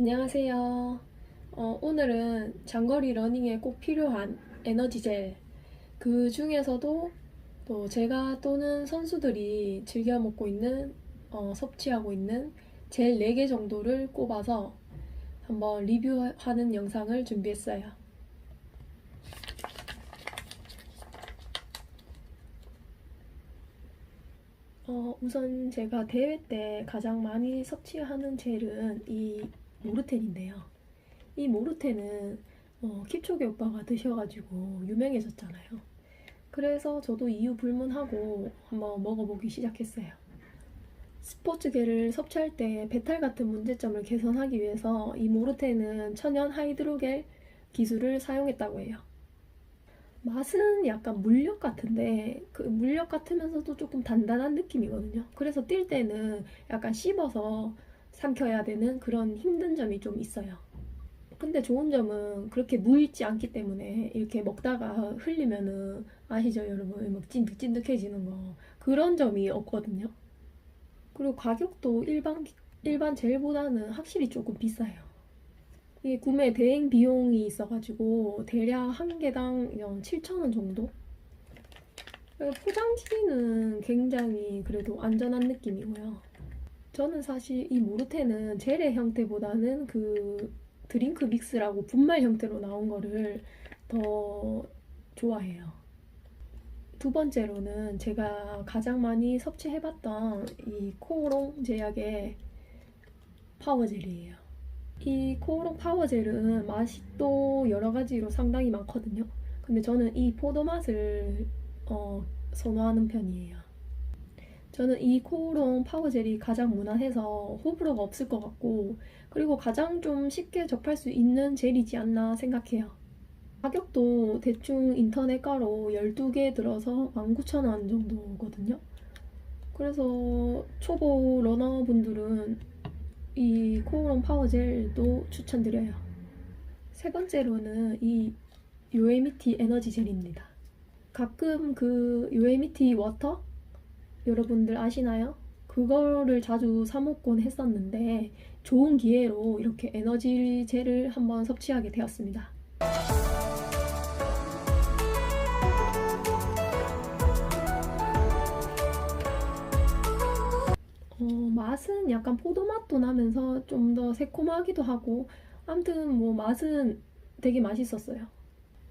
안녕하세요. 어, 오늘은 장거리 러닝에 꼭 필요한 에너지 젤. 그 중에서도 또 제가 또는 선수들이 즐겨 먹고 있는, 어, 섭취하고 있는 젤 4개 정도를 꼽아서 한번 리뷰하는 영상을 준비했어요. 어, 우선 제가 대회 때 가장 많이 섭취하는 젤은 이 모르텐인데요. 이 모르텐은 어, 킵초게 오빠가 드셔가지고 유명해졌잖아요. 그래서 저도 이유 불문하고 한번 먹어보기 시작했어요. 스포츠계를 섭취할 때 배탈 같은 문제점을 개선하기 위해서 이 모르텐은 천연 하이드로겔 기술을 사용했다고 해요. 맛은 약간 물엿 같은데 그 물엿 같으면서도 조금 단단한 느낌이거든요. 그래서 뛸 때는 약간 씹어서 삼켜야 되는 그런 힘든 점이 좀 있어요. 근데 좋은 점은 그렇게 무있지 않기 때문에 이렇게 먹다가 흘리면은 아시죠 여러분 막 찐득찐득해지는 거 그런 점이 없거든요. 그리고 가격도 일반 일반 젤보다는 확실히 조금 비싸요. 이게 구매 대행 비용이 있어가지고 대략 한 개당 7,000원 정도? 포장지는 굉장히 그래도 안전한 느낌이고요. 저는 사실 이 모르테는 젤의 형태보다는 그 드링크 믹스라고 분말 형태로 나온 거를 더 좋아해요. 두 번째로는 제가 가장 많이 섭취해봤던 이 코오롱 제약의 파워젤이에요. 이 코오롱 파워젤은 맛이 또 여러 가지로 상당히 많거든요. 근데 저는 이 포도 맛을 어, 선호하는 편이에요. 저는 이 코오롱 파워젤이 가장 무난해서 호불호가 없을 것 같고 그리고 가장 좀 쉽게 접할 수 있는 젤이지 않나 생각해요. 가격도 대충 인터넷 가로 12개 들어서 19,000원 정도거든요. 그래서 초보 러너분들은 이 코오롱 파워젤도 추천드려요. 세 번째로는 이 요에미티 에너지 젤입니다. 가끔 그 요에미티 워터 여러분들 아시나요? 그거를 자주 사 먹곤 했었는데 좋은 기회로 이렇게 에너지 젤을 한번 섭취하게 되었습니다. 어, 맛은 약간 포도 맛도 나면서 좀 더 새콤하기도 하고 아무튼 뭐 맛은 되게 맛있었어요.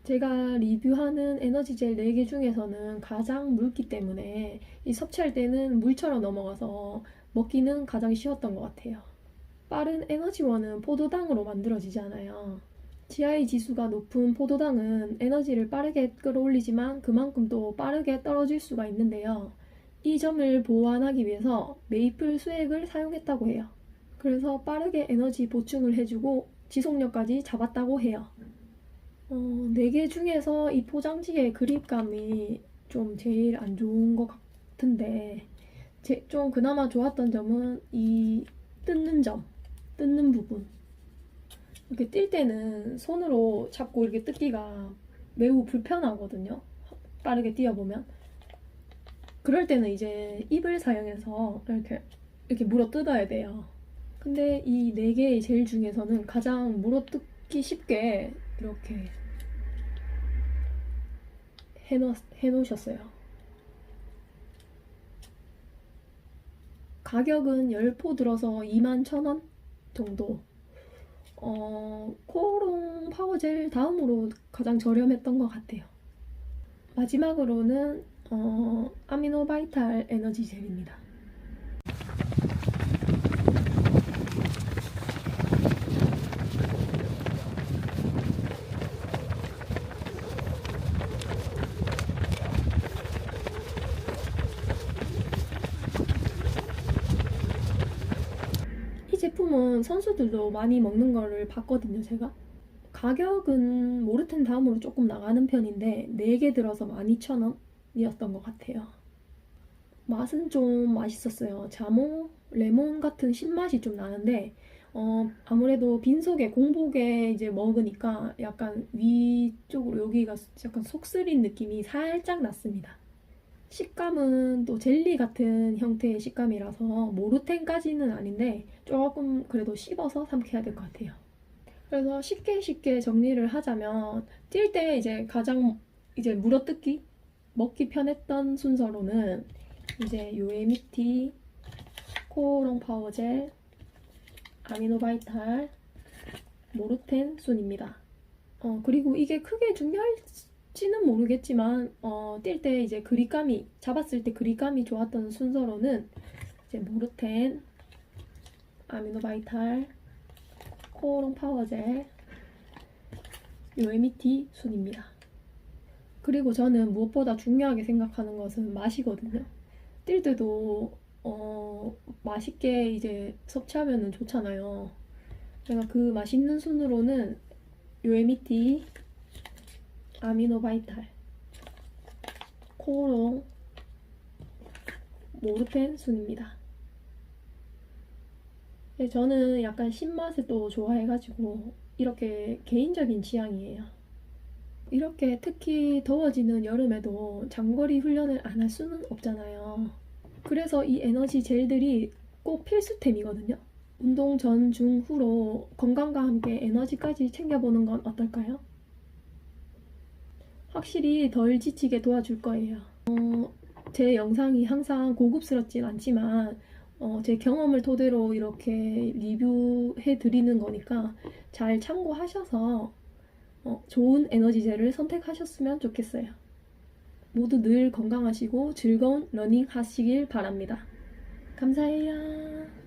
제가 리뷰하는 에너지 젤 4개 중에서는 가장 묽기 때문에 이 섭취할 때는 물처럼 넘어가서 먹기는 가장 쉬웠던 것 같아요. 빠른 에너지원은 포도당으로 만들어지잖아요. GI 지수가 높은 포도당은 에너지를 빠르게 끌어올리지만 그만큼 또 빠르게 떨어질 수가 있는데요. 이 점을 보완하기 위해서 메이플 수액을 사용했다고 해요. 그래서 빠르게 에너지 보충을 해주고 지속력까지 잡았다고 해요. 어, 4개 중에서 이 포장지의 그립감이 좀 제일 안 좋은 것 같은데 제, 좀 그나마 좋았던 점은 이 뜯는 점, 뜯는 부분. 이렇게 뛸 때는 손으로 잡고 이렇게 뜯기가 매우 불편하거든요. 빠르게 뛰어보면. 그럴 때는 이제 입을 사용해서 이렇게 이렇게 물어 뜯어야 돼요. 근데 이 네 개의 젤 중에서는 가장 물어 뜯기 쉽게 이렇게 해놓, 해놓으셨어요. 가격은 10포 들어서 2만 1,000원 정도. 어, 코오롱 파워젤 다음으로 가장 저렴했던 것 같아요. 마지막으로는 어, 아미노 바이탈 에너지 젤입니다. 이 제품은 선수들도 많이 먹는 거를 봤거든요, 제가. 가격은 모르텐 다음으로 조금 나가는 편인데 4개 들어서 12,000원이었던 것 같아요. 맛은 좀 맛있었어요. 자몽, 레몬 같은 신맛이 좀 나는데 어, 아무래도 빈속에 공복에 이제 먹으니까 약간 위쪽으로 여기가 약간 속 쓰린 느낌이 살짝 났습니다. 식감은 또 젤리 같은 형태의 식감이라서 모르텐까지는 아닌데 조금 그래도 씹어서 삼켜야 될 것 같아요. 그래서 쉽게 쉽게 정리를 하자면 뛸 때 이제 가장 이제 물어뜯기 먹기 편했던 순서로는 이제 요에미티, 코오롱 파워젤, 아미노바이탈, 모르텐 순입니다. 어, 그리고 이게 크게 중요할 지는 모르겠지만, 어, 뛸 때 이제 그립감이, 잡았을 때 그립감이 좋았던 순서로는 이제 모르텐, 아미노바이탈, 코오롱 파워젤, 요에미티 순입니다. 그리고 저는 무엇보다 중요하게 생각하는 것은 맛이거든요. 뛸 때도 어, 맛있게 이제 섭취하면 좋잖아요. 제가 그 맛있는 순으로는 요에미티, 아미노바이탈, 코오롱, 모르텐 순입니다. 네, 저는 약간 신맛을 또 좋아해가지고 이렇게 개인적인 취향이에요. 이렇게 특히 더워지는 여름에도 장거리 훈련을 안 할 수는 없잖아요. 그래서 이 에너지 젤들이 꼭 필수템이거든요. 운동 전, 중, 후로 건강과 함께 에너지까지 챙겨보는 건 어떨까요? 확실히 덜 지치게 도와줄 거예요. 어, 제 영상이 항상 고급스럽진 않지만 어, 제 경험을 토대로 이렇게 리뷰해 드리는 거니까 잘 참고하셔서 어, 좋은 에너지젤을 선택하셨으면 좋겠어요. 모두 늘 건강하시고 즐거운 러닝 하시길 바랍니다. 감사해요.